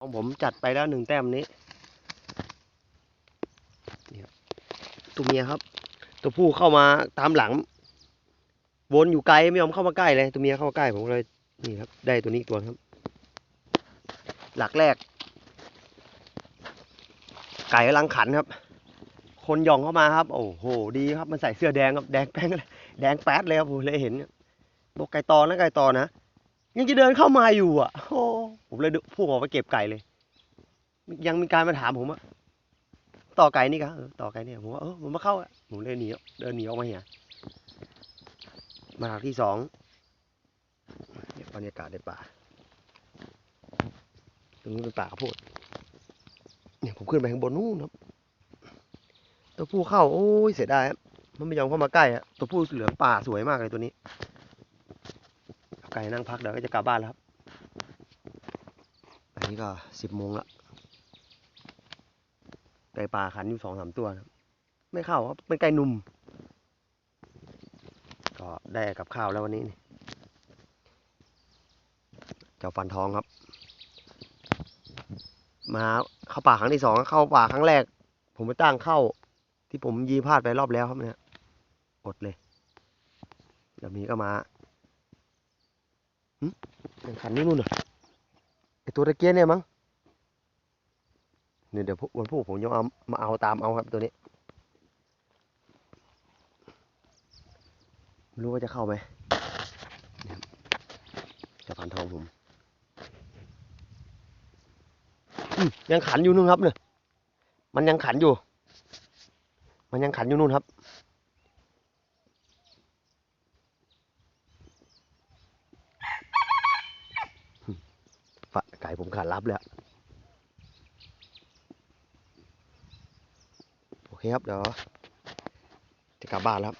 ของผมจัดไปแล้วหนึ่งแต้มนี้นี่ครับตัวเมียครับ ตัวผู้เข้ามาตามหลัง วนอยู่ไกลไม่ยอมเข้ามาใกล้เลย ตัวเมียเข้ามาใกล้ผมเลยนี่ครับ ได้ตัวนี้ตัวครับ หลักแรก ไก่กำลังขันครับ คนย่องเข้ามาครับ โอ้โห ดีครับ มันใส่เสื้อแดงครับ แดงแป้งแดงแป๊ดเลยครับผมเลยเห็นบอกไก่ตอนนะไก่ตอนนะ ยังจะเดินเข้ามาอยู่อะ ผมเลยพุ่งออกไปเก็บไก่เลย ยังมีการมาถามผมว่าต่อไก่นี่ครับต่อไก่เนี่ยผมว่าเออผมมาเข้าผมเลยหนีเดินหนีออกมาเหียมาหลักที่สองเนี่ยบรรยากาศในป่าตรงนี้เป็นป่าข้าวโพดเนี่ยผมขึ้นไปข้างบนนู่นครับ ตัวผู้เข้าโอ้ยเสียดายครับมันไม่ยอมเข้ามาใกล้อะตัวผู้เหลืองป่าสวยมากเลยตัวนี้ไก่นั่งพักเดี๋ยวก็จะกลับบ้านแล้วครับ นี้ก็สิบโมงละไก่ป่าขันอยู่สองสามตัวนะไม่เข้าครับเป็นไก่หนุ่ม ก็ได้กับข้าวแล้ววันนี้นี่เจ้าฟันทองครับ มาเข้าป่าครั้งที่สองเข้าป่าครั้งแรก ผมไปตั้งเข้า ที่ผมยีพลาดไปรอบแล้วครับเนี่ยอดเลยเดี๋ยวมีก็มาหึยังขันนี่นู่นน่ะไอ ตัวตะเกียเนี่ยมั้งเนี่ยเดี๋ยวพวกวันพวกผมยังเอามาเอาตามเอาครับตัวนี้ไม่รู้ว่าจะเข้าไหมเนี่ยครับจะพันทองผมยังขันอยู่นู่นครับเนี่ยมันยังขันอยู่ มันยังขันอยู่นู่นครับ ฝะไก่ ผมขาดรับเลยอะโอเคครับเดี๋ยวจะกลับบ้านแล้ว